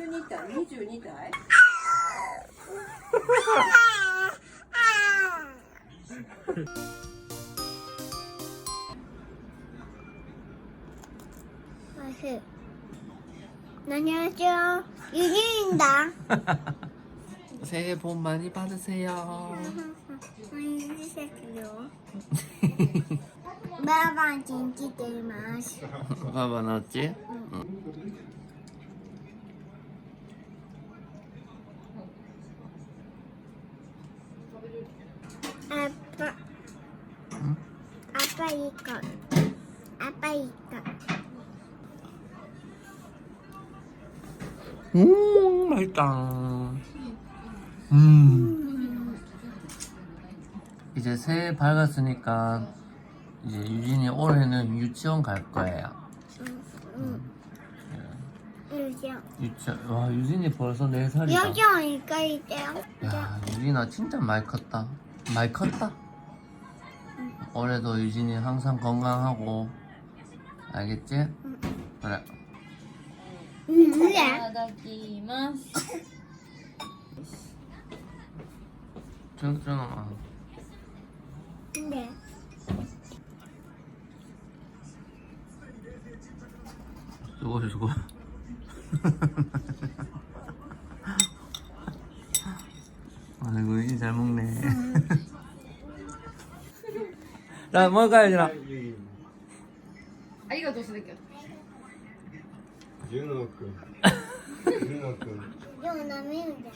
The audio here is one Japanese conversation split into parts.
22体22体我是안녕하세요 유진입니다. 새해 복 많이 받으세요. 마방 진지 데마스. 봐봐 나왔지? 아 이거. 아빠 이거. 음 맛있다. 음 이제 새해 밝았으니까 이제 유진이 올해는 유치원 갈 거예요. 유정. 유치원 와 유진이 벌써 4 살이다. 유정 이거 있대요. 야 유진아 진짜 많이 컸다. 많이 컸다. 올해도 유진이 항상 건강하고 알겠지? 그래. 응. ただきます。 괜찮아. 네. 수고 수고. 아이고 もう一回やな。ありがとうすべきよジュノ君。ジュノ君。でも舐めるんだ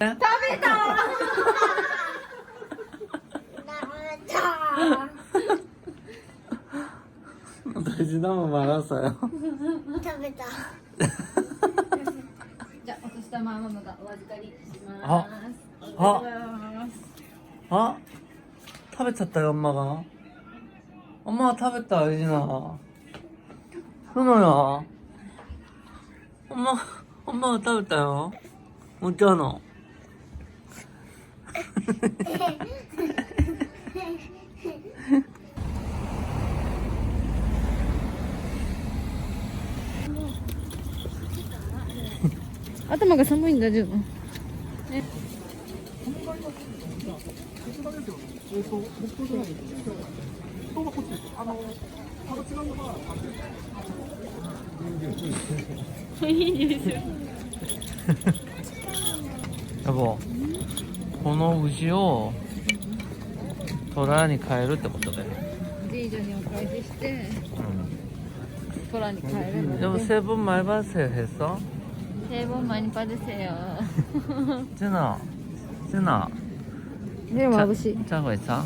食べた大事なもん回さよ。食べた。じゃお年玉ママがお預かりします。ああ。あ。がとうございます。 아? 타베쳤다 엄마가. 엄마가 타베다 유진아. 현호야. 엄마 엄마가 타베다요. 웃잖아. 頭が寒いんだ、 と、僕とぐらいです。人がこっちです。あの、形がのが、あれ。いいですよ。やば。この牛を。虎に変えるってことだよ。ジージョにお返しして。うん、に変えるん。でも、成分毎晩せへそ。成分毎晩せよ。ジェナ。ジェナ。 네, 마부시. 자고 있어?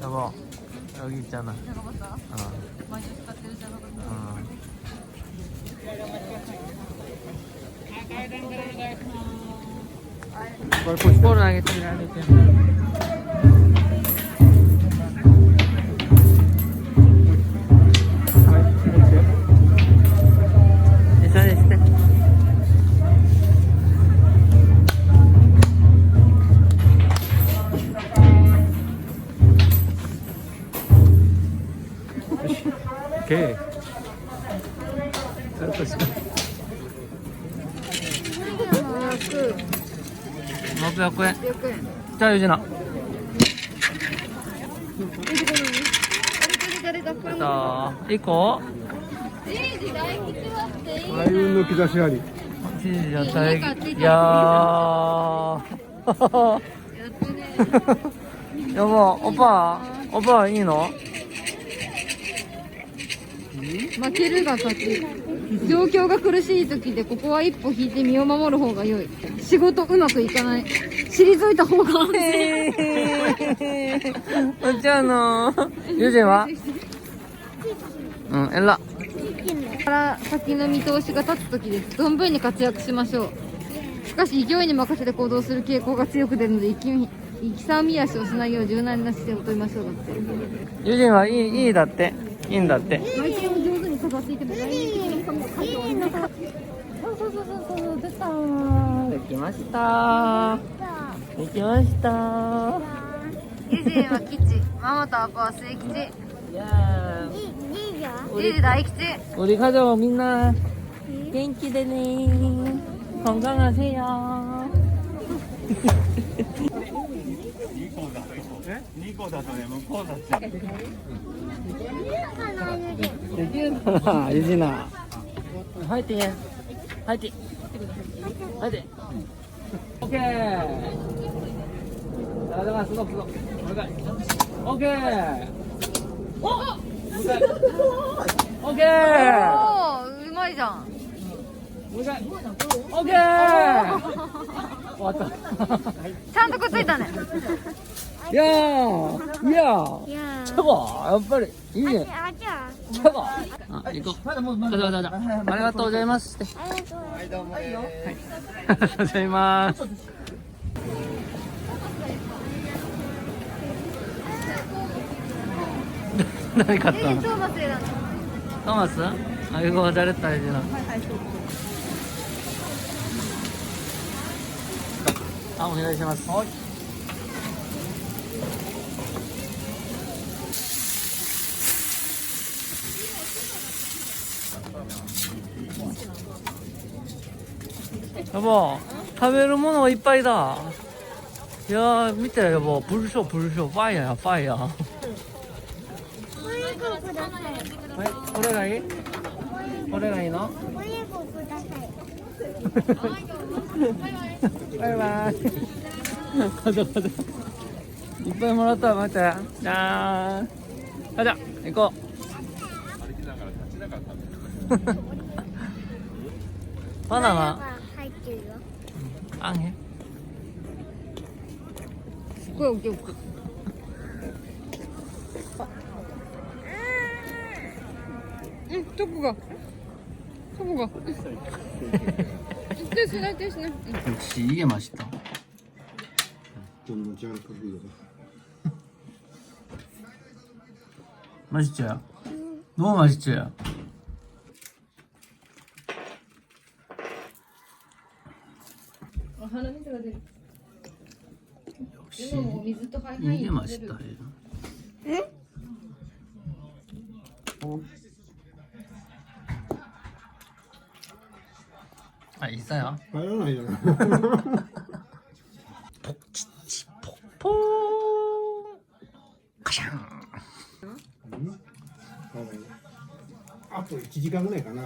여보, 여기 있잖아. 어. 어. 골프 골프 하겠습니다. Okay. ?600 円。じゃあ、ゆじな。さあ、1個開運の兆しあり。じゃいやー。やば、オパ、オパいいの負けるが勝ち。状況が苦しい時でここは一歩引いて身を守る方が良い。仕事うまくいかない。退いた方が安全。お茶の。友人は？うん、えら。から先の見通しが立つ時です。存分に活躍しましょう。しかし勢いに任せて行動する傾向が強く出るので、さみ足をしないよう柔軟な姿勢をとりましょうだって。友人はいい、いいだって。いいんだって。飾っていけば来年的に神が回答をそうそうそうそうそう出たできました。できました。ユジンは吉ママとアパは末吉イエーイ。いいいいよ は 리리 나이키치 우리 가족 민나元気でね 건강하세요 2個だとね向こうだってできるかなユジナ入って入って入ってオッケーあではストップもう一回オッケーおオッケーおうまい。じゃんもう一回オッケー終わった。ちゃんとくっついたね。いやー、いやー。やー。やっぱり、いいね。あ、行こう。ありがとうございます。ありがとう。はい、どうも。はい。ありがとうございます。買ったの？トーマス？あ、こは誰食べてるのあお願いします。はい。やば食べるものがいっぱいだ。いや見てやばブルショブルショファイヤーファイヤーこれがいいこれがいい。のバイバイ。カザカザ。いっぱいもらったわ、待って。じゃーん。あ、じゃあ、行こう。バナナ。入ってるよあげ。すごい大きい大きいう。んどこがどこが 뜻이나 뜻이나 역시 이게 맛있다. 좀 넣지 않을까 맛있지? 너무 맛있지? 역시 이게 맛있다. 응? 어. 아 있어요. 帰らないじゃない 폭 가샹. あと1時間ぐらいかな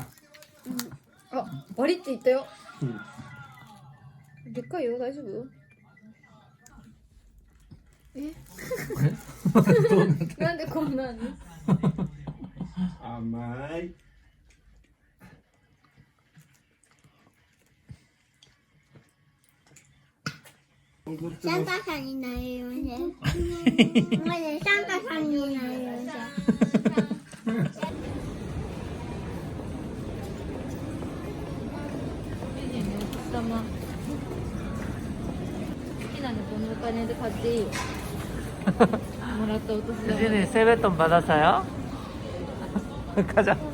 あバリって言ったようんでっかいよ大丈夫えなんでこんなに甘い 쌍가산이 나요 요새. 엄마는 쌍가산이 나요 요새. 잠깐만. 세뱃돈 받았어요? 가자.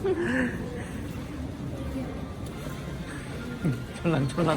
졸랑졸랑.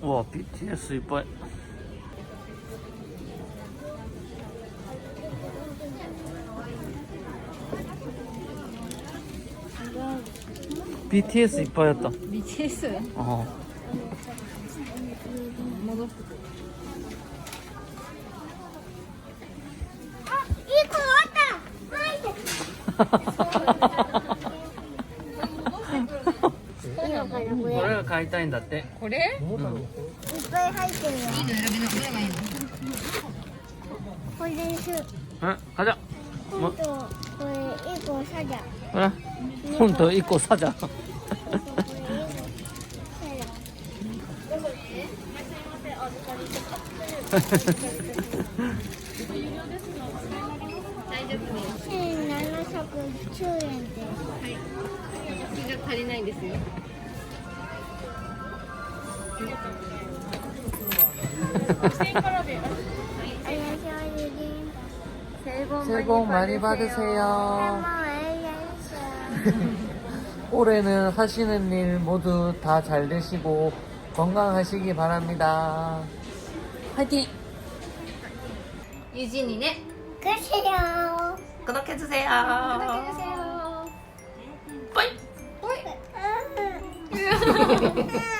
와 BTS 이뻐 BTS 이뻐였다 BTS? 어戻っ これが買いたいんだって。これ、うん、いっぱい入ってるよ選びながいいのこれ、じゃこれ一個ほら一個大丈夫 金額足りないんですよありがとうございます。 새해 복 많이 받으세요. 올해는 하시는 일 모두 다 잘 되시고 건강하시기 바랍니다. 화이팅! 유진이네 끝이요. 구독해주세요. 구독해주세요 뿌이! 음.